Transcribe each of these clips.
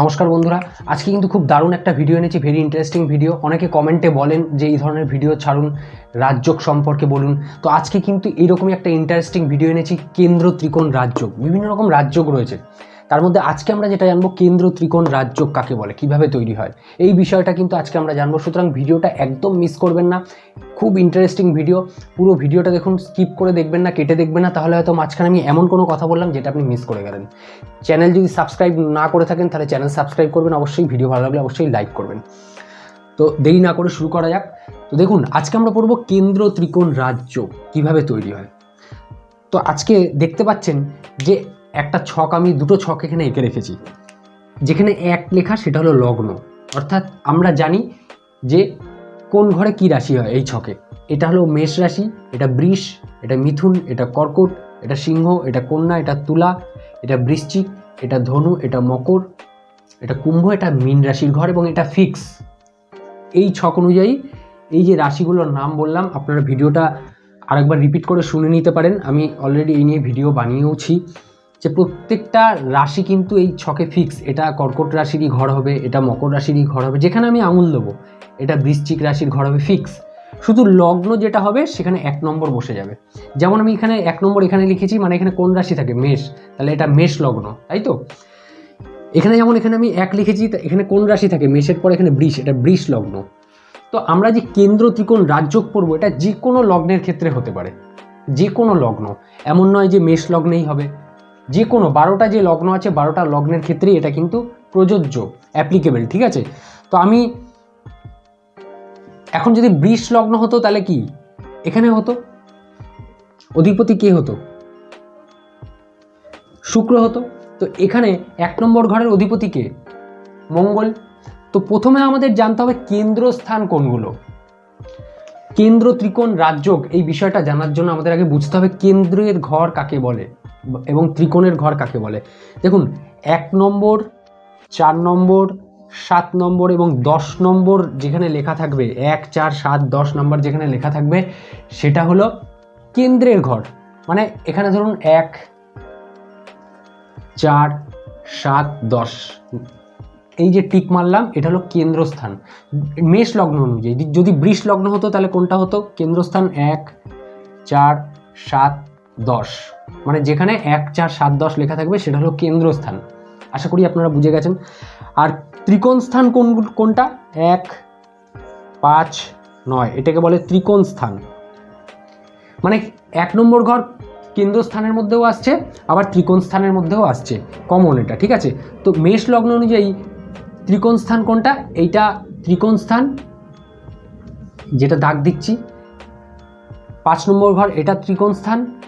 নমস্কার বন্ধুরা, আজকে কিন্তু খুব দারুণ একটা ভিডিও এনেছি ভেরি ইন্টারেস্টিং ভিডিও অনেকে কমেন্টে বলেন যে এই ধরনের ভিডিও ছাড়ুন রাজ্যক সম্পর্কে বলুন। তো আজকে কিন্তু এইরকমই একটা ইন্টারেস্টিং ভিডিও এনেছি, কেন্দ্র ত্রিকোণ রাজ্যক বিভিন্ন রকম রাজ্যক রয়েছে। তার মধ্যে আজকে আমরা যেটা জানব কেন্দ্র ত্রিকোণ রাজ্য কাকে বলে, কীভাবে তৈরি হয়? এই বিষয়টা কিন্তু আজকে আমরা জানব। সুতরাং ভিডিওটা একদম মিস করবেন না। খুব ইন্টারেস্টিং ভিডিও পুরো ভিডিওটা দেখুন স্কিপ করে দেখবেন না, কেটে দেখবেন না, তাহলে হয়তো মাঝখানে আমি এমন কোনো কথা বললাম যেটা আপনি মিস করে গেলেন। চ্যানেল যদি সাবস্ক্রাইব না করে থাকেন, তাহলে চ্যানেল সাবস্ক্রাইব করবেন। অবশ্যই ভিডিও ভালো লাগলে অবশ্যই লাইক করবেন। তো দেরি না করে শুরু করা যাক। তো দেখুন, আজকে আমরা পড়ব কেন্দ্র ত্রিকোণ রাজ্য কীভাবে তৈরি হয়। তো আজকে দেখতে পাচ্ছেন যে একটা ছক আমি দুটো ছক এখানে এঁকে রেখেছি। যেখানে এক লেখা সেটা হলো লগ্ন। অর্থাৎ আমরা জানি যে কোন ঘরে কি রাশি হয় এই ছকে। এটা হলো মেষ রাশি, এটা বৃষ, এটা মিথুন, এটা কর্কট, এটা সিংহ, এটা কন্যা, এটা তুলা, এটা বৃশ্চিক, এটা ধনু, এটা মকর, এটা কুম্ভ, এটা মীন রাশির ঘর এবং এটা ফিক্স। এই ছক অনুযায়ী এই যে রাশিগুলোর নাম বললাম, আপনারা ভিডিওটা আরেকবার রিপিট করে শুনে নিতে পারেন। আমি অলরেডি এই নিয়ে ভিডিও বানিয়েওছি। যে প্রত্যেকটা রাশি কিন্তু এই ছকে ফিক্স এটা কর্কট রাশিরই ঘর হবে, এটা মকর রাশিরই ঘর হবে, যেখানে আমি আঙুল দেবো, এটা বৃশ্চিক রাশির ঘর হবে ফিক্স শুধু লগ্ন যেটা হবে, সেখানে এক নম্বর বসে যাবে। যেমন আমি এখানে এক নম্বর এখানে লিখেছি মানে এখানে কোন রাশি থাকে? মেষ। তাহলে এটা মেষ লগ্ন, তাই তো? এখানে যেমন এখানে আমি এক লিখেছি এখানে কোন রাশি থাকে? মেষের পর এখানে বৃষ, এটা বৃষ লগ্ন। তো আমরা যে কেন্দ্র ত্রিকোণ রাজযোগ পড়ব এটা যে কোনো লগ্নের ক্ষেত্রে হতে পারে। যে কোনো লগ্ন। এমন নয় যে মেষ লগ্নেই হবে। যে কোনো বারোটা যে লগ্ন আছে, বারোটা লগ্নের ক্ষেত্রে এটা কিন্তু প্রযোজ্য অ্যাপ্লিকেবল ঠিক আছে? তো আমি, এখন যদি বৃষ লগ্ন হতো তাহলে কি? এখানে হতো? অধিপতি কে হতো? শুক্র হতো। তো এখানে এক নম্বর ঘরের অধিপতি কে? মঙ্গল। তো প্রথমে আমাদের জানতে হবে কেন্দ্রস্থান কোনগুলো। কেন্দ্র ত্রিকোণ রাজযোগ, এই বিষয়টা জানার জন্য আমাদের আগে বুঝতে হবে কেন্দ্রের ঘর কাকে বলে। এবং ত্রিকোণের ঘর কাকে বলে? দেখুন, এক নম্বর, চার নম্বর, সাত নম্বর এবং দশ নম্বর যেখানে লেখা থাকবে, এক, চার, সাত, দশ নম্বর যেখানে লেখা থাকবে, সেটা হলো কেন্দ্রের ঘর। মানে এখানে ধরুন এক, চার, সাত, দশ। এই যে টিক মারলাম, এটা হলো কেন্দ্রস্থান। মেষ লগ্ন অনুযায়ী, যদি বৃষ লগ্ন হতো, তাহলে কোনটা হতো? কেন্দ্রস্থান এক, চার, সাত, দশ। মানে যেখানে এক, চার, সাত, দশ লেখা থাকবে সেটা হলো কেন্দ্রস্থান। আশা করি আপনারা বুঝে গেছেন। আর ত্রিকোণ স্থান কোন, কোনটা? এক, পাঁচ, নয়। এটাকে বলে ত্রিকোণ স্থান মানে এক নম্বর ঘর কেন্দ্রস্থানের মধ্যেও আসছে, আবার ত্রিকোণ স্থানের মধ্যেও আসছে। কমন এটা, ঠিক আছে? তো মেষ লগ্ন অনুযায়ী ত্রিকোণ স্থান কোনটা? এইটা ত্রিকোণ স্থান যেটা দাগ দিচ্ছি। পাঁচ নম্বর ঘর, এটা ত্রিকোণ স্থান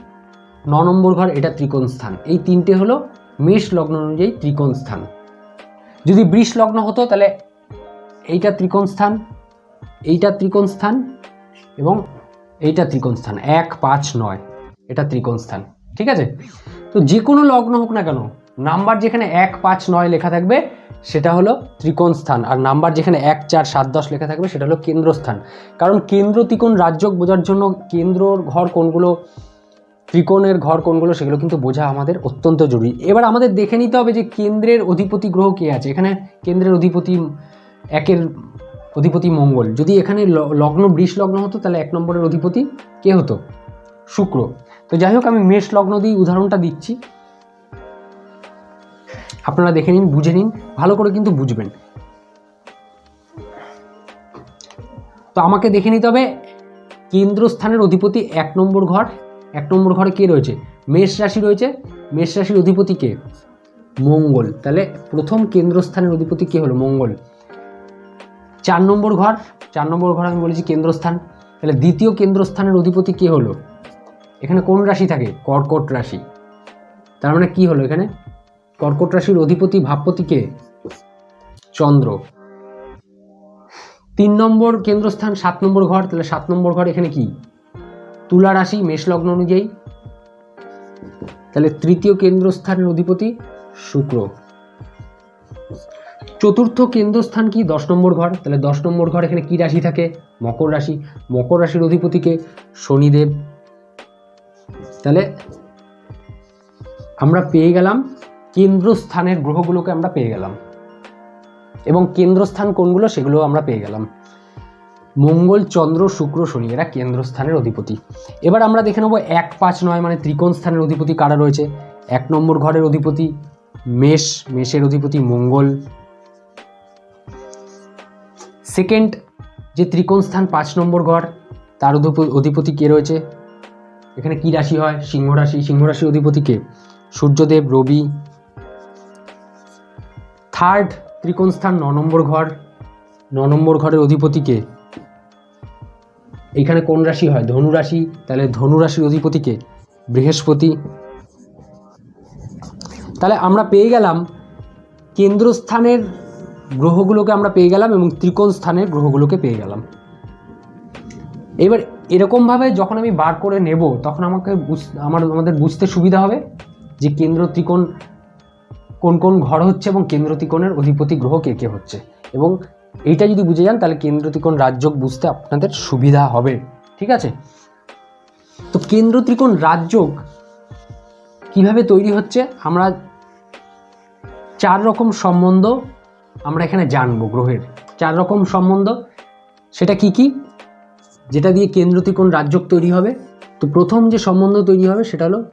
ন নম্বর ঘর, এটা ত্রিকোণ স্থান। এই তিনটে হলো মেষ লগ্ন অনুযায়ী ত্রিকোণ স্থান। যদি বৃষ লগ্ন হতো, তাহলে এইটা ত্রিকোণ স্থান, এইটা ত্রিকোণ স্থান এবং এইটা ত্রিকোণ স্থান। এক, পাঁচ, নয়, এটা ত্রিকোণ স্থান। ঠিক আছে? তো যে কোনো লগ্ন হোক না কেন, নাম্বার যেখানে এক, পাঁচ, নয় লেখা থাকবে, সেটা হলো ত্রিকোণ স্থান। আর নাম্বার যেখানে এক, চার, সাত, দশ লেখা থাকবে, সেটা হলো কেন্দ্রস্থান। কারণ কেন্দ্র ত্রিকোণ রাজ্যক বোঝার জন্য কেন্দ্রর ঘর কোনগুলো? ত্রিকোণের ঘর কোনগুলো সেগুলো কিন্তু বোঝা আমাদের অত্যন্ত জরুরি। এবার আমাদের দেখে নিতে হবে যে কেন্দ্রের অধিপতি গ্রহ কে আছে। এখানে কেন্দ্রের অধিপতি একের অধিপতি মঙ্গল। যদি এখানে লগ্ন বৃষ লগ্ন হতো, তাহলে এক নম্বরের অধিপতি কে হতো? শুক্র। তো যাই হোক, আমি মেষ লগ্ন দিয়ে উদাহরণটা দিচ্ছি। আপনারা দেখে নিন, বুঝে নিন, ভালো করে কিন্তু বুঝবেন। তো আমাকে দেখে নিতে হবে, কেন্দ্রস্থানের অধিপতি এক নম্বর ঘর এক নম্বর ঘরে কে রয়েছে? মেষ রাশি রয়েছে। মেষ রাশির অধিপতি কে? মঙ্গল। তাহলে প্রথম কেন্দ্রস্থানের অধিপতি কে হলো? মঙ্গল। চার নম্বর ঘর। চার নম্বর ঘর আমি বলেছি কেন্দ্রস্থান। তাহলে দ্বিতীয় কেন্দ্রস্থানের অধিপতি কে হলো? এখানে কোন রাশি থাকে? কর্কট রাশি। তার মানে কি হলো এখানে? কর্কট রাশির অধিপতি, ভাবপতি কে? চন্দ্র। তিন নম্বর কেন্দ্রস্থান, সাত নম্বর ঘর। তাহলে সাত নম্বর ঘর এখানে কি? তুলা রাশি মেষ লগ্ন অনুযায়ী। তাহলে তৃতীয় কেন্দ্রস্থানের অধিপতি শুক্র। চতুর্থ কেন্দ্রস্থান কি? দশ নম্বর ঘর। তাহলে দশ নম্বর ঘর এখানে কি রাশি থাকে? মকর রাশি। মকর রাশির অধিপতিকে শনিদেব। তাহলে আমরা পেয়ে গেলাম কেন্দ্রস্থানের গ্রহগুলোকে আমরা পেয়ে গেলাম। এবং কেন্দ্রস্থান কোনগুলো? সেগুলো আমরা পেয়ে গেলাম। মঙ্গল, চন্দ্র, শুক্র, শনি এরা কেন্দ্রস্থানের অধিপতি। এবার আমরা দেখে নেব এক পাঁচ নয় মানে ত্রিকোণ স্থানের অধিপতি কারা রয়েছে। এক নম্বর ঘরের অধিপতি মেষ, মেষের অধিপতি মঙ্গল। সেকেন্ড যে ত্রিকোণ স্থান, পাঁচ নম্বর ঘর, তার অধিপতি কে রয়েছে? এখানে কি রাশি হয়? সিংহ রাশি। সিংহ রাশির অধিপতি কে? সূর্যদেব, রবি। থার্ড ত্রিকোণ স্থান, ন নম্বর ঘর। ন নম্বর ঘরের অধিপতি কে? এখানে কোন রাশি হয়? ধনু রাশি, তাহলে ধনু রাশির অধিপতি কে? বৃহস্পতি। তাহলে আমরা পেয়ে গেলাম কেন্দ্রস্থানের গ্রহগুলোকে আমরা পেয়ে গেলাম এবং ত্রিকোণ স্থানের গ্রহগুলোকে পেয়ে গেলাম। এবার এরকমভাবে যখন আমি বার করে নেব, তখন আমাকে আমার, আমাদের বুঝতে সুবিধা হবে যে কেন্দ্র ত্রিকোণ কোন কোন ঘর হচ্ছে এবং কেন্দ্র ত্রিকোণের অধিপতি গ্রহ কে কে হচ্ছে। এবং এইটা যদি বুঝে যান, তাহলে কেন্দ্র ত্রিকোণ বুঝতে আপনাদের সুবিধা হবে। ঠিক আছে? তো কেন্দ্র ত্রিকোণ কীভাবে তৈরি হচ্ছে? আমরা চার রকম সম্বন্ধ আমরা এখানে জানব গ্রহের। চার রকম সম্বন্ধ। সেটা কি কি? যেটা দিয়ে কেন্দ্র ত্রিকোণ তৈরি হবে। তো প্রথম যে সম্বন্ধ তৈরি হবে, সেটা হলো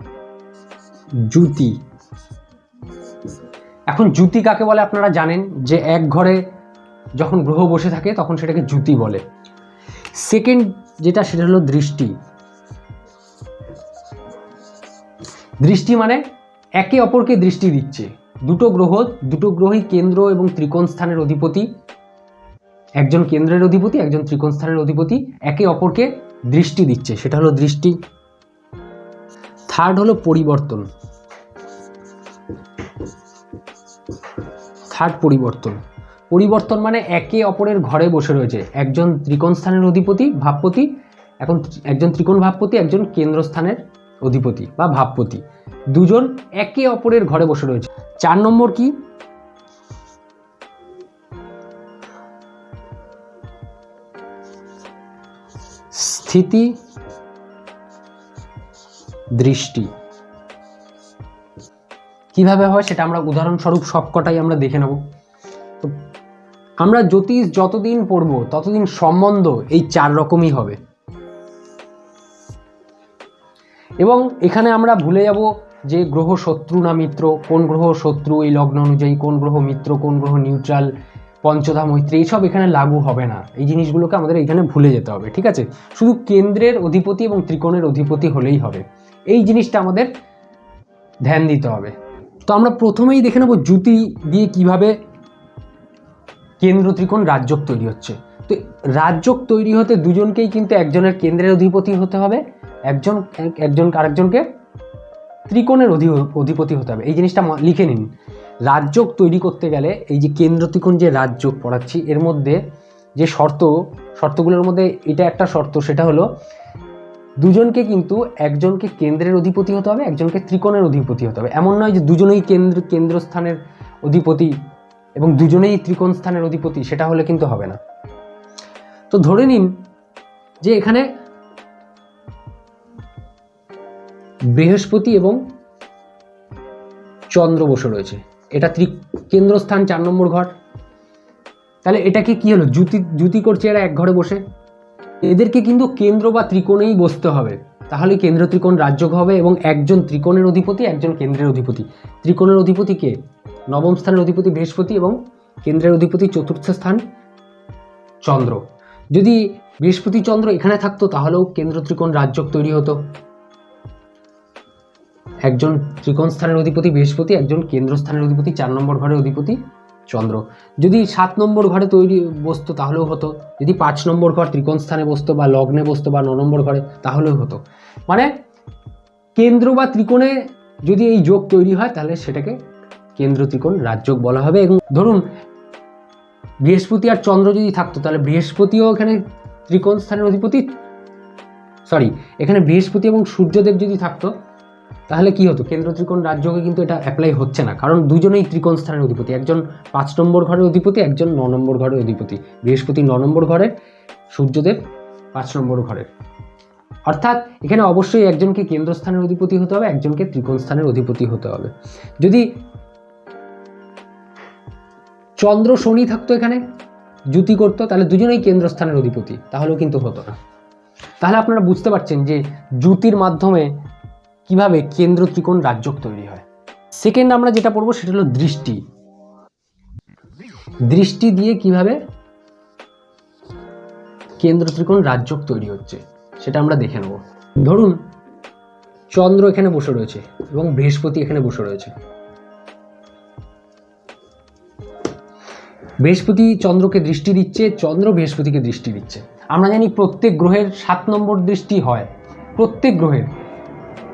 জুতি এখন জুতি কাকে বলে আপনারা জানেন? যে এক ঘরে যখন গ্রহ বসে থাকে, তখন সেটাকে জুতি বলে। সেকেন্ড যেটা, সেটা হলো দৃষ্টি। দৃষ্টি মানে একে অপরকে দৃষ্টি দিচ্ছে। দুটো গ্রহ, দুটো গ্রহই কেন্দ্র এবং ত্রিকোণ স্থানের অধিপতি। একজন কেন্দ্রের অধিপতি, একজন ত্রিকোণ স্থানের অধিপতি, একে অপরকে দৃষ্টি দিচ্ছে। সেটা হলো দৃষ্টি। থার্ড হলো পরিবর্তন। থার্ড পরিবর্তন। পরিবর্তন মানে একে অপরের ঘরে বসে রয়েছে। একজন ত্রিকোণ স্থানের অধিপতি, ভাবপতি, এখন একজন ত্রিকোণ ভাবপতি, একজন কেন্দ্রস্থানের অধিপতি বা ভাবপতি। দুজন একে অপরের ঘরে বসে রয়েছে। চার নম্বর কি? স্থিতি দৃষ্টি। কীভাবে হয় সেটা আমরা উদাহরণস্বরূপ সবকটাই আমরা দেখে নেব। আমরা জ্যোতিষ যতদিন পড়ব, ততদিন সম্বন্ধ এই চার রকমই হবে। এবং এখানে আমরা ভুলে যাব যে গ্রহ শত্রু না মিত্র, কোন গ্রহ শত্রু এই লগ্ন অনুযায়ী, কোন গ্রহ মিত্র, কোন গ্রহ নিউট্রাল পঞ্চধা মৈত্রী, এইসব এখানে লাগু হবে না। এই জিনিসগুলোকে আমাদের এখানে ভুলে যেতে হবে, ঠিক আছে? শুধু কেন্দ্রের অধিপতি এবং ত্রিকোণের অধিপতি হলেই হবে। এই জিনিসটা আমাদের ধ্যান দিতে হবে। তো আমরা প্রথমেই দেখে নেব জুতি দিয়ে কীভাবে কেন্দ্র ত্রিকোণ রাজযোগ তৈরি হচ্ছে। তো রাজযোগ তৈরি হতে দুজনকেই কিন্তু একজনের কেন্দ্রের অধিপতি হতে হবে, একজন এক- একজন আরেকজনকে ত্রিকোণের অধি, অধিপতি হতে হবে। এই জিনিসটা লিখে নিন। রাজযোগ তৈরি করতে গেলে এই যে কেন্দ্র ত্রিকোণ যে রাজযোগ পড়াচ্ছি, এর মধ্যে যে শর্ত, শর্তগুলোর মধ্যে এটা একটা শর্ত, সেটা হলো দুজনকে কিন্তু একজনকে কেন্দ্রের অধিপতি হতে হবে, একজনকে ত্রিকোণের অধিপতি হতে হবে। এমন নয় যে দুজনেই কেন্দ্র, কেন্দ্রস্থানের অধিপতি এবং দুজনেই ত্রিকোণ স্থানের অধিপতি, সেটা হলে কিন্তু হবে না। তো ধরে নিন যে এখানে বৃহস্পতি এবং চন্দ্র বসে রয়েছে। এটা ত্রি, কেন্দ্রস্থান, চার নম্বর ঘর। তাহলে এটাকে কি হলো? জুতি জুতি করছে এরা এক ঘরে বসে। এদেরকে কিন্তু কেন্দ্র বা ত্রিকোণেই বসতে হবে। তাহলে কেন্দ্র ত্রিকোণ রাজ্য হবে এবং একজন ত্রিকোণের অধিপতি, একজন কেন্দ্রের অধিপতি। ত্রিকোণের অধিপতি কে? নবম স্থানের অধিপতি বৃহস্পতি এবং কেন্দ্রের অধিপতি চতুর্থ স্থান চন্দ্র। যদি বৃহস্পতি চন্দ্র এখানে থাকতো, তাহলেও কেন্দ্র ত্রিকোণ রাজ্য তৈরি হতো। একজন ত্রিকোণ স্থানের অধিপতি বৃহস্পতি, একজন কেন্দ্র স্থানের অধিপতি, চার নম্বর ঘরের অধিপতি চন্দ্র। যদি সাত নম্বর ঘরে তৈরি বসতো, তাহলেও হতো। যদি পাঁচ নম্বর ঘর ত্রিকোণ স্থানে বসতো বা লগ্নে বসতো বা ন নম্বর ঘরে, তাহলেও হতো। মানে কেন্দ্র বা ত্রিকোণে যদি এই যোগ তৈরি হয়, তাহলে সেটাকে কেন্দ্র ত্রিকোণ রাজযোগ বলা হবে এবং ধরুন বৃহস্পতি আর চন্দ্র যদি থাকতো, তাহলে বৃহস্পতিও এখানে ত্রিকোণ স্থানের অধিপতি? সরি এখানে বৃহস্পতি এবং সূর্যদেব যদি থাকতো, তাহলে কি হতো? কেন্দ্র ত্রিকোণ রাজযোগে কিন্তু এটা অ্যাপ্লাই হচ্ছে না, কারণ দুজনেই ত্রিকোণ স্থানের অধিপতি। একজন পাঁচ নম্বর ঘরের অধিপতি, একজন ন নম্বর ঘরের অধিপতি। বৃহস্পতি ন নম্বর ঘরের, সূর্যদেব পাঁচ নম্বর ঘরের। অর্থাৎ এখানে অবশ্যই একজনকে কেন্দ্রস্থানের অধিপতি হতে হবে, একজনকে ত্রিকোণ স্থানের অধিপতি হতে হবে। যদি চন্দ্র শনি থাকতো এখানে জুতি করতো, তাহলে দুজনেই কেন্দ্রস্থানের অধিপতি, তাহলেও কিন্তু হতো না। তাহলে আপনারা বুঝতে পারছেন যে জুতির মাধ্যমে কীভাবে কেন্দ্র ত্রিকোণ রাজ্যক তৈরি হয়। সেকেন্ড আমরা যেটা পড়ব, সেটা হলো দৃষ্টি। দৃষ্টি দিয়ে কীভাবে কেন্দ্র ত্রিকোণ রাজ্যক তৈরি হচ্ছে, সেটা আমরা দেখে নেব। ধরুন, চন্দ্র এখানে বসে রয়েছে এবং বৃহস্পতি এখানে বসে রয়েছে। বৃহস্পতি চন্দ্রকে দৃষ্টি দিচ্ছে, চন্দ্র বৃহস্পতিকে দৃষ্টি দিচ্ছে। আমরা জানি প্রত্যেক গ্রহের সাত নম্বর দৃষ্টি হয়, প্রত্যেক গ্রহের।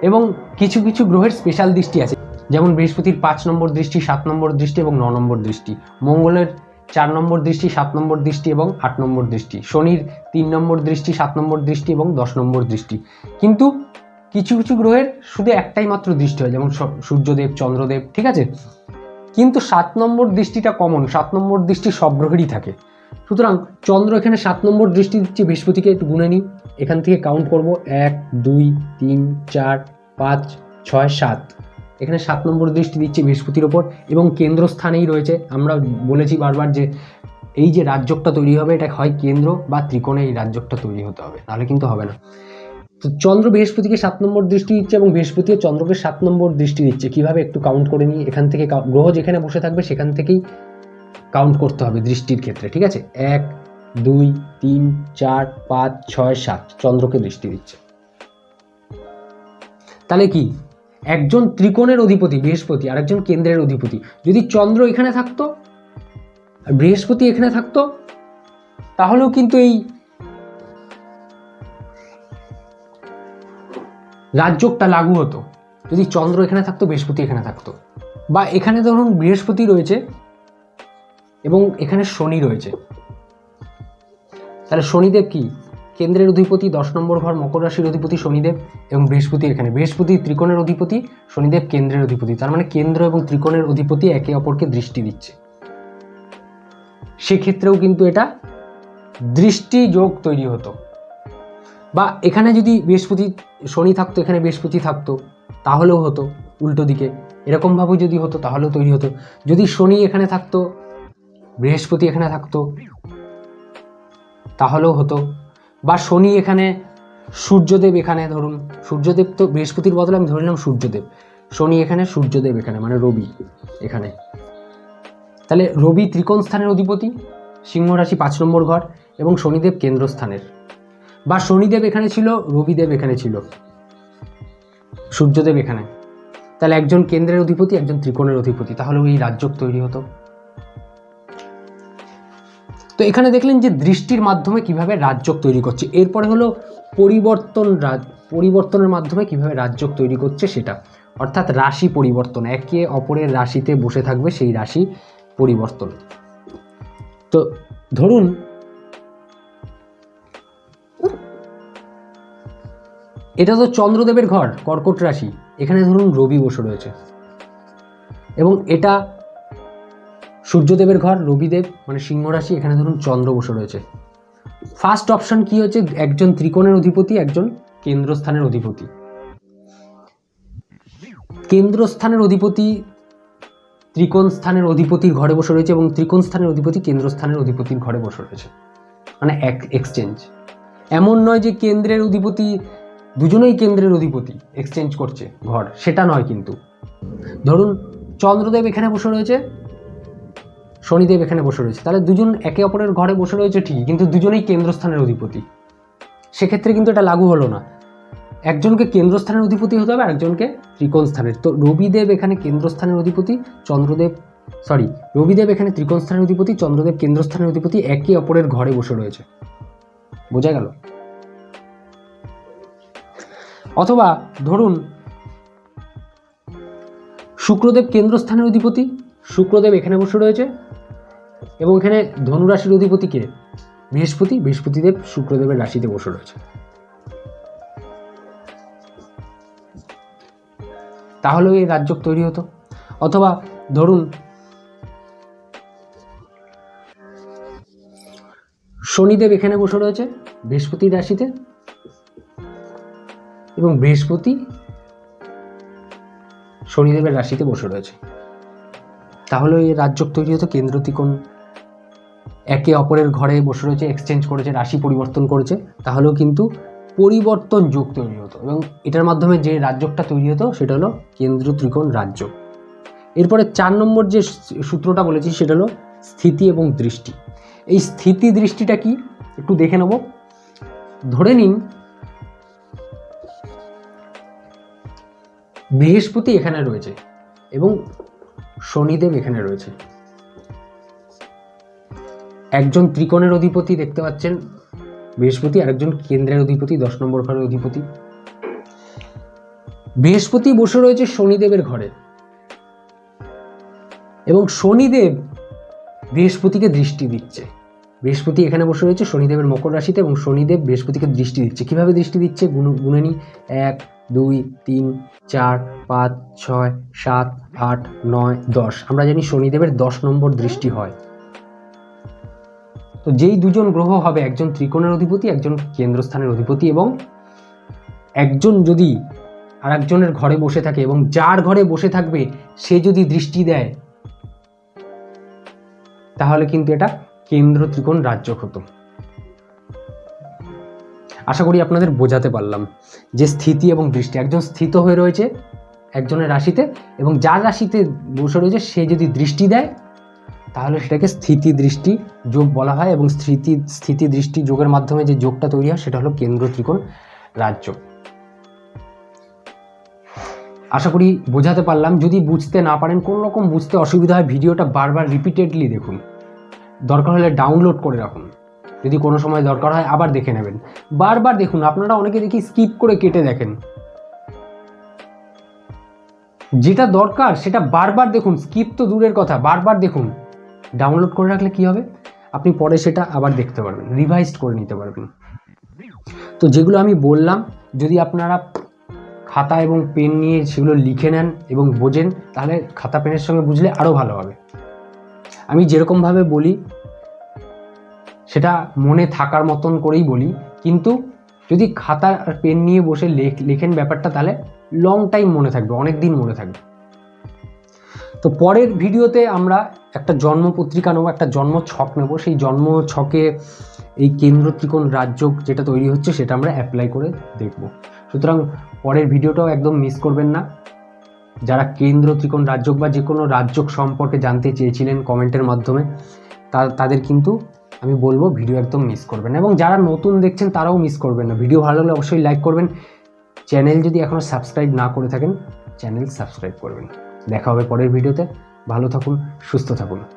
এবং কিছু কিছু গ্রহের স্পেশাল দৃষ্টি আছে। যেমন বৃহস্পতির পাঁচ নম্বর দৃষ্টি, সাত নম্বর দৃষ্টি এবং ন নম্বর দৃষ্টি। মঙ্গলের চার নম্বর দৃষ্টি, সাত নম্বর দৃষ্টি এবং আট নম্বর দৃষ্টি। শনির তিন নম্বর দৃষ্টি, সাত নম্বর দৃষ্টি এবং দশ নম্বর দৃষ্টি। কিন্তু কিছু কিছু গ্রহের শুধু একটাই মাত্র দৃষ্টি হয়, যেমন সূর্যদেব, চন্দ্রদেব, ঠিক আছে? কিন্তু সাত নম্বর দৃষ্টিটা কমন সাত নম্বর দৃষ্টি সব গ্রহেরই থাকে। সুতরাং চন্দ্র এখানে সাত নম্বর দৃষ্টি দিচ্ছে, বৃহস্পতিকে একটু গুনে নিই এখান থেকে কাউন্ট করব, এক, দুই, তিন, চার, পাঁচ, ছয়, সাত। এখানে সাত নম্বর দৃষ্টি দিচ্ছে বৃহস্পতির ওপর এবং কেন্দ্রস্থানেই রয়েছে। আমরা বলেছি বারবার যে এই যে রাজ্যকটা তৈরি হবে, এটা হয় কেন্দ্র বা ত্রিকোণে এই রাজ্যকটা তৈরি হতে হবে। তাহলে কিন্তু হবে না। তো চন্দ্র বৃহস্পতিকে সাত নম্বর দৃষ্টি দিচ্ছে এবং বৃহস্পতিও চন্দ্রকে সাত নম্বর দৃষ্টি দিচ্ছে। কীভাবে একটু কাউন্ট করে নিই এখান থেকে গ্রহ যেখানে বসে থাকবে সেখান থেকেই কাউন্ট করতে হবে দৃষ্টির ক্ষেত্রে, ঠিক আছে? এক, দুই, তিন, চার, পাঁচ, ছয়, সাত চন্দ্রকে দৃষ্টি দিচ্ছে। তাহলে কি? একজন ত্রিকোণের অধিপতি, বৃহস্পতি আর একজন কেন্দ্রের অধিপতি, যদি চন্দ্র এখানে থাকতো আর বৃহস্পতি এখানে থাকতো, তাহলেও কিন্তু এই রাজযোগটা লাগু হতো। যদি চন্দ্র এখানে থাকতো, বৃহস্পতি এখানে থাকতো। বা এখানে ধরুন বৃহস্পতি রয়েছে এবং এখানে শনি রয়েছে। তাহলে শনিদেব কি? কেন্দ্রের অধিপতি, দশ নম্বর ঘর, মকর রাশির অধিপতি শনিদেব এবং বৃহস্পতি এখানে। বৃহস্পতি ত্রিকোণের অধিপতি, শনিদেব কেন্দ্রের অধিপতি। তার মানে কেন্দ্র এবং ত্রিকোণের অধিপতি একে অপরকে দৃষ্টি দিচ্ছে। সেক্ষেত্রেও কিন্তু এটা দৃষ্টি যোগ তৈরি হতো। বা এখানে যদি বৃহস্পতি, শনি থাকতো, এখানে বৃহস্পতি থাকতো, তাহলেও হতো উল্টো দিকে। এরকমভাবে যদি হতো, তাহলেও তৈরি হতো। যদি শনি এখানে থাকতো, বৃহস্পতি এখানে থাকতো, তাহলেও হতো। বা শনি এখানে, সূর্যদেব এখানে ধরুন, সূর্যদেব তো বৃহস্পতির বদলে আমি ধরে নিলাম সূর্যদেব। শনি এখানে, সূর্যদেব এখানে মানে রবি এখানে। তাহলে রবি ত্রিকোণ স্থানের অধিপতি, সিংহ রাশি পাঁচ নম্বর ঘর এবং শনিদেব কেন্দ্রস্থানের। বা শনিদেব এখানে ছিল, রবিদেব এখানে ছিল, সূর্যদেব এখানে। তাহলে একজন কেন্দ্রের অধিপতি, একজন ত্রিকোণের অধিপতি, তাহলে এই রাজ্যক তৈরি হতো। তো এখানে দেখলেন যে দৃষ্টির মাধ্যমে কীভাবে রাজ্যক তৈরি করছে। এরপরে হলো পরিবর্তন পরিবর্তনের মাধ্যমে কীভাবে রাজ্যক তৈরি করছে সেটা। অর্থাৎ রাশি পরিবর্তন, একে অপরের রাশিতে বসে থাকবে সেই রাশি পরিবর্তন। তো ধরুন এটা তো চন্দ্রদেবের ঘর, কর্কট রাশি। এখানে ধরুন রবি বসে রয়েছে। এবং এটা সূর্যদেবের ঘর, রবিদেব মানে সিংহ রাশি, এখানে ধরুন চন্দ্র বসে রয়েছে। ফার্স্ট অপশন কি হচ্ছে? একজন ত্রিকোণের অধিপতি, একজন কেন্দ্রস্থানের অধিপতি। কেন্দ্রস্থানের অধিপতি ত্রিকোণ স্থানের অধিপতির ঘরে বসে রয়েছে এবং ত্রিকোণ স্থানের অধিপতি কেন্দ্রস্থানের অধিপতির ঘরে বসে রয়েছে। মানে এক এক্সচেঞ্জ এমন নয় যে কেন্দ্রের অধিপতি দুজনেই কেন্দ্রের অধিপতি এক্সচেঞ্জ করছে ঘর, সেটা নয় কিন্তু। ধরুন, চন্দ্রদেব এখানে বসে রয়েছে, শনিদেব এখানে বসে রয়েছে, তাহলে দুজন একে অপরের ঘরে বসে রয়েছে ঠিকই, কিন্তু দুজনেই কেন্দ্রস্থানের অধিপতি। সেক্ষেত্রে কিন্তু এটা লাগু হলো না। একজনকে কেন্দ্রস্থানের অধিপতি হতে হবে আর একজনকে ত্রিকোণ স্থানের। তো রবিদেব এখানে কেন্দ্রস্থানের অধিপতি, চন্দ্রদেব সরি রবিদেব এখানে ত্রিকোণ স্থানের অধিপতি, চন্দ্রদেব কেন্দ্রস্থানের অধিপতি, একে অপরের ঘরে বসে রয়েছে। বোঝা গেল? অথবা ধরুন, শুক্রদেব কেন্দ্রস্থানের অধিপতি, শুক্রদেব এখানে বসে রয়েছে, এবং এখানে ধনুরাশির অধিপতি কে? বৃহস্পতি, বৃহস্পতিদেব শুক্রদেবের রাশিতে বসে রয়েছে। তাহলেও এই রাজ্য তৈরি হতো। অথবা ধরুন, শনিদেব এখানে বসে রয়েছে, বৃহস্পতির রাশিতে এবং বৃহস্পতি শনিদেবের রাশিতে বসে রয়েছে। তাহলে এই রাজ্য তৈরি হতো কেন্দ্র ত্রিকোণ। একে অপরের ঘরে বসে রয়েছে এক্সচেঞ্জ করেছে, রাশি পরিবর্তন করেছে। তাহলেও কিন্তু পরিবর্তন যোগ তৈরি হতো এবং এটার মাধ্যমে যে রাজ্যটা তৈরি হতো, সেটা হলো কেন্দ্র ত্রিকোণ রাজ্য এরপরে চার নম্বর যে সূত্রটা বলেছি, সেটা হলো স্থিতি এবং দৃষ্টি। এই স্থিতি দৃষ্টিটা কি? একটু দেখে নেব। ধরে নিন বৃহস্পতি এখানে রয়েছে এবং শনিদেব এখানে রয়েছে। একজন ত্রিকোণের অধিপতি দেখতে পাচ্ছেন, বৃহস্পতি আর একজন কেন্দ্রের অধিপতি, দশ নম্বর ঘরের অধিপতি। বৃহস্পতি বসে রয়েছে শনিদেবের ঘরে এবং শনিদেব বৃহস্পতিকে দৃষ্টি দিচ্ছে। বৃহস্পতি এখানে বসে রয়েছে শনিদেবের মকর রাশিতে এবং শনিদেব বৃহস্পতিকে দৃষ্টি দিচ্ছে। কীভাবে দৃষ্টি দিচ্ছে? গুণ- গুণে নিই এক দুই, তিন, চার, পাঁচ, ছয়, সাত, আট, নয়, দশ। আমরা জানি শনিদেবের দশ নম্বর দৃষ্টি হয়। তো যেই দুজন গ্রহ হবে, একজন ত্রিকোণের অধিপতি, একজন কেন্দ্রস্থানের অধিপতি এবং একজন যদি আর একজনের ঘরে বসে থাকে এবং যার ঘরে বসে থাকবে, সে যদি দৃষ্টি দেয়, তাহলে কিন্তু এটা কেন্দ্র ত্রিকোণ রাজ্য হতো। আশা করি আপনাদের বোঝাতে পারলাম যে স্থিতি এবং দৃষ্টি। একজন স্থিত হয়ে রয়েছে একজনের রাশিতে এবং যার রাশিতে বসে রয়েছে, সে যদি দৃষ্টি দেয়, তাহলে সেটাকে স্থিতি দৃষ্টি যোগ বলা হয় এবং স্থিতি স্থিতি দৃষ্টি যোগের মাধ্যমে যে যোগটা তৈরি হয়, সেটা হলো কেন্দ্র ত্রিকোণ রাজ্য। আশা করি বোঝাতে পারলাম। যদি বুঝতে না পারেন, কোনো রকম বুঝতে অসুবিধা হয়, ভিডিওটা বারবার রিপিটেডলি দেখুন। দরকার হলে ডাউনলোড করে রাখুন। যদি কোনো সময় দরকার হয় আবার দেখে নেবেন। বারবার দেখুন, আপনারা অনেকে দেখি স্কিপ করে কেটে দেখেন। যেটা দরকার সেটা বারবার দেখুন স্কিপ তো দূরের কথা, বারবার দেখুন। ডাউনলোড করে রাখলে কি হবে? আপনি পরে সেটা আবার দেখতে পারবেন রিভাইজ করে নিতে পারবেন। তো যেগুলো আমি বললাম, যদি আপনারা খাতা এবং পেন নিয়ে সেগুলো লিখে নেন এবং বোঝেন, তাহলে খাতা পেনের সঙ্গে বুঝলে আরও ভালো হবে। আমি যেরকমভাবে বলি সেটা মনে থাকার মতন করেই বলি। কিন্তু যদি খাতা আর পেন নিয়ে বসে লেখ- লেখেন ব্যাপারটা, তাহলে লং টাইম মনে থাকবে অনেক দিন মনে থাকবে। তো পরের ভিডিওতে আমরা একটা জন্ম পত্রিকা নেব, একটা জন্ম ছক নেব। সেই জন্ম ছকে এই কেন্দ্র ত্রিকোণ রাজ্য যেটা তৈরি হচ্ছে, সেটা আমরা অ্যাপ্লাই করে দেখব। সুতরাং পরের ভিডিওটাও একদম মিস করবেন না। যারা কেন্দ্র ত্রিকোণ রাজ্য বা যে কোনো রাজ্য সম্পর্কে জানতে চেয়েছিলেন কমেন্টের মাধ্যমে তাদের কিন্তু আমি বলব ভিডিও একদম মিস করবেন এবং যারা নতুন দেখছেন, তারাও মিস করবেন না। ভিডিও ভালো লাগলে অবশ্যই লাইক করবেন। চ্যানেল যদি এখনও সাবস্ক্রাইব না করে থাকেন চ্যানেল সাবস্ক্রাইব করবেন। দেখা হবে পরের ভিডিওতে। ভালো থাকুন, সুস্থ থাকুন।